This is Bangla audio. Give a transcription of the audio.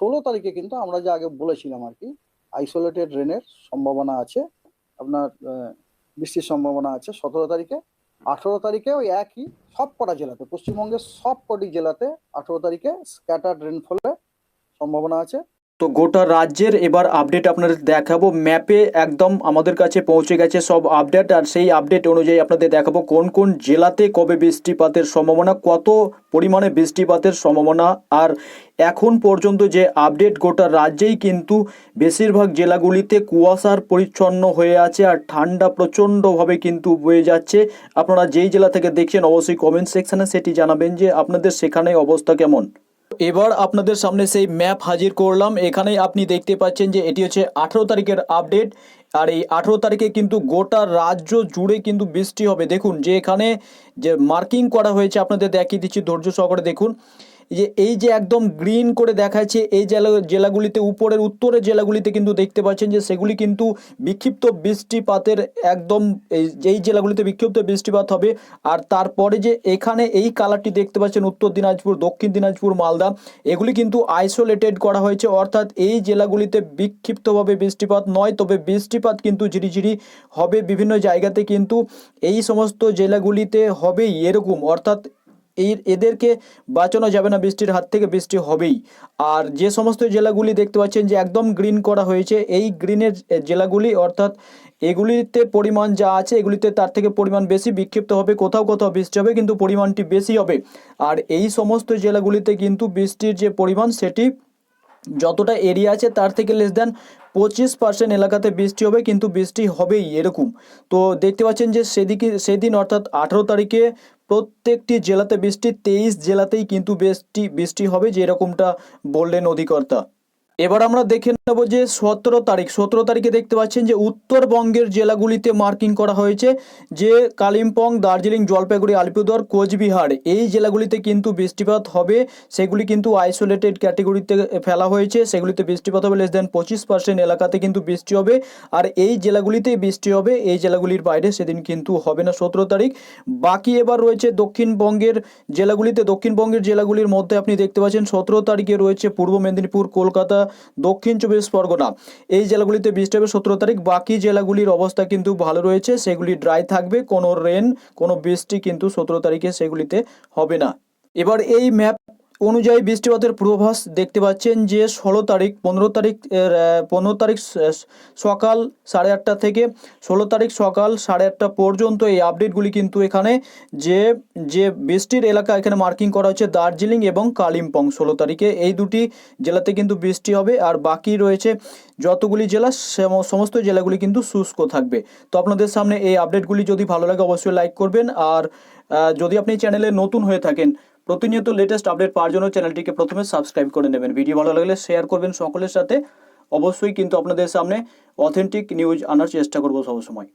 ষোলো তারিখে কিন্তু আমরা যে আগে বলেছিলাম আর কি আইসোলেটেড রেনের সম্ভাবনা আছে, আপনার বৃষ্টির সম্ভাবনা আছে সতেরো তারিখে। আঠেরো তারিখে ওই একই সব কটা জেলাতে, পশ্চিমবঙ্গের সব কটি জেলাতে আঠেরো তারিখে স্ক্যাটার্ড রেনফলের সম্ভাবনা আছে। তো গোটা রাজ্যের এবার আপডেট আপনাদের দেখাবো। ম্যাপে একদম আমাদের কাছে পৌঁছে গেছে সব আপডেট আর সেই আপডেট অনুযায়ী আপনাদের দেখাবো কোন কোন জেলাতে কবে বৃষ্টিপাতের সম্ভাবনা, কত পরিমাণে বৃষ্টিপাতের সম্ভাবনা। আর এখন পর্যন্ত যে আপডেট গোটা রাজ্যেই কিন্তু বেশিরভাগ জেলাগুলিতে কুয়াশার পরিচ্ছন্ন হয়ে আছে, আর ঠান্ডা প্রচণ্ডভাবে কিন্তু বয়ে যাচ্ছে। আপনারা যেই জেলা থেকে দেখছেন, অবশ্যই কমেন্ট সেকশানে সেটি জানাবেন যে আপনাদের সেখানে অবস্থা কেমন। এবার আপনাদের সামনে সেই ম্যাপ হাজির করলাম। এখানেই আপনি দেখতে পাচ্ছেন যে এটি হচ্ছে আঠেরো তারিখের আপডেট আর এই আঠেরো তারিখে কিন্তু গোটা রাজ্য জুড়ে কিন্তু বৃষ্টি হবে। দেখুন যে এখানে যে মার্কিং করা হয়েছে, আপনাদের দেখিয়ে দিচ্ছি, ধৈর্য সহকারে দেখুন। যে এই যে একদম গ্রিন করে দেখাচ্ছে, এই জেলা, জেলাগুলিতে, উপরের, উত্তরের জেলাগুলিতে কিন্তু দেখতে পাচ্ছেন যে সেগুলি কিন্তু বিক্ষিপ্ত বৃষ্টিপাতের একদম এই জেলাগুলিতে বিক্ষিপ্ত বৃষ্টিপাত হবে। আর তারপরে যে এখানে এই কালারটি দেখতে পাচ্ছেন, উত্তর দিনাজপুর, দক্ষিণ দিনাজপুর, মালদা, এগুলি কিন্তু আইসোলেটেড করা হয়েছে। অর্থাৎ এই জেলাগুলিতে বিক্ষিপ্তভাবে বৃষ্টিপাত নয়, তবে বৃষ্টিপাত কিন্তু ঝিরিঝিরি হবে বিভিন্ন জায়গাতে কিন্তু। এই সমস্ত জেলাগুলিতে হবেই এরকম। অর্থাৎ এই এদেরকে বাঁচানো যাবে না, বৃষ্টির হাত থেকে বৃষ্টি হবেই। আর যে সমস্ত জেলাগুলি দেখতে পাচ্ছেন যে একদম গ্রিন করা হয়েছে, এই গ্রিনের জেলাগুলি অর্থাৎ এগুলিতে পরিমাণ যা আছে, এগুলিতে তার থেকে পরিমাণ বেশি বিক্ষিপ্ত হবে, কোথাও কোথাও বৃষ্টি হবে, কিন্তু পরিমাণটি বেশি হবে। আর এই সমস্ত জেলাগুলিতে কিন্তু বৃষ্টির যে পরিমাণ, সেটি যতটা এরিয়া আছে, তার থেকে লেস দেন পঁচিশ পার্সেন্ট এলাকাতে বৃষ্টি হবে, কিন্তু বৃষ্টি হবেই এরকম। তো দেখতে পাচ্ছেন যে সেদিকে, সেদিন অর্থাৎ আঠেরো তারিখে প্রত্যেকটি জেলাতে বৃষ্টি তেইশ জেলাতেই কিন্তু বৃষ্টি বৃষ্টি হবে যে এরকমটা বললেন অধিকর্তা। এবার আমরা দেখে নেব যে সতেরো তারিখ, সতেরো তারিখে দেখতে পাচ্ছেন যে উত্তরবঙ্গের জেলাগুলিতে মার্কিং করা হয়েছে যে কালিম্পং, দার্জিলিং, জলপাইগুড়ি, আলিপুরদুয়ার, কোচবিহার এই জেলাগুলিতে কিন্তু বৃষ্টিপাত হবে। সেগুলি কিন্তু আইসোলেটেড ক্যাটেগরিতে ফেলা হয়েছে। সেগুলিতে বৃষ্টিপাত হবে লেস দেন পঁচিশ পার্সেন্ট এলাকাতে কিন্তু বৃষ্টি হবে। আর এই জেলাগুলিতেই বৃষ্টি হবে, এই জেলাগুলির বাইরে সেদিন কিন্তু হবে না সতেরো তারিখ। বাকি এবার রয়েছে দক্ষিণবঙ্গের জেলাগুলিতে। দক্ষিণবঙ্গের জেলাগুলির মধ্যে আপনি দেখতে পাচ্ছেন সতেরো তারিখে রয়েছে পূর্ব মেদিনীপুর, কলকাতা দক্ষিণ চব্বিশ পরগনা। এই জেলাগুলিতে বৃষ্টি হবে সতেরো তারিখ, বাকি জেলাগুলির অবস্থা কিন্তু ভালো রয়েছে, সেগুলি ড্রাই থাকবে, কোনো রেন কোনো বৃষ্টি কিন্তু সতেরো তারিখে সেগুলিতে হবে না। এবার এই ম্যাপ অনুযায়ী বৃষ্টিপাতের পূর্বাভাস দেখতে পাচ্ছেন যে ষোলো তারিখ, পনেরো তারিখ পনেরো তারিখ সকাল সাড়ে আটটা থেকে ষোলো তারিখ সকাল সাড়ে আটটা পর্যন্ত এই আপডেটগুলি কিন্তু এখানে যে যে বৃষ্টির এলাকা এখানে মার্কিং করা হচ্ছে দার্জিলিং এবং কালিম্পং। ষোলো তারিখে এই দুটি জেলাতে কিন্তু বৃষ্টি হবে আর বাকি রয়েছে যতগুলি জেলা সেম- সমস্ত জেলাগুলি কিন্তু শুষ্ক থাকবে। তো আপনাদের সামনে এই আপডেটগুলি যদি ভালো লাগে অবশ্যই লাইক করবেন আর যদি আপনি চ্যানেলে নতুন হয়ে থাকেন প্রতিনিয়ত লেটেস্ট আপডেট পাওয়ার জন্য চ্যানেলটিকে প্রথমে সাবস্ক্রাইব করে নেবেন। ভিডিও ভালো লাগলে শেয়ার করবেন সকলের সাথে। অবশ্যই কিন্তু আপনাদের সামনে অথেন্টিক নিউজ আনার চেষ্টা করব সবসময়।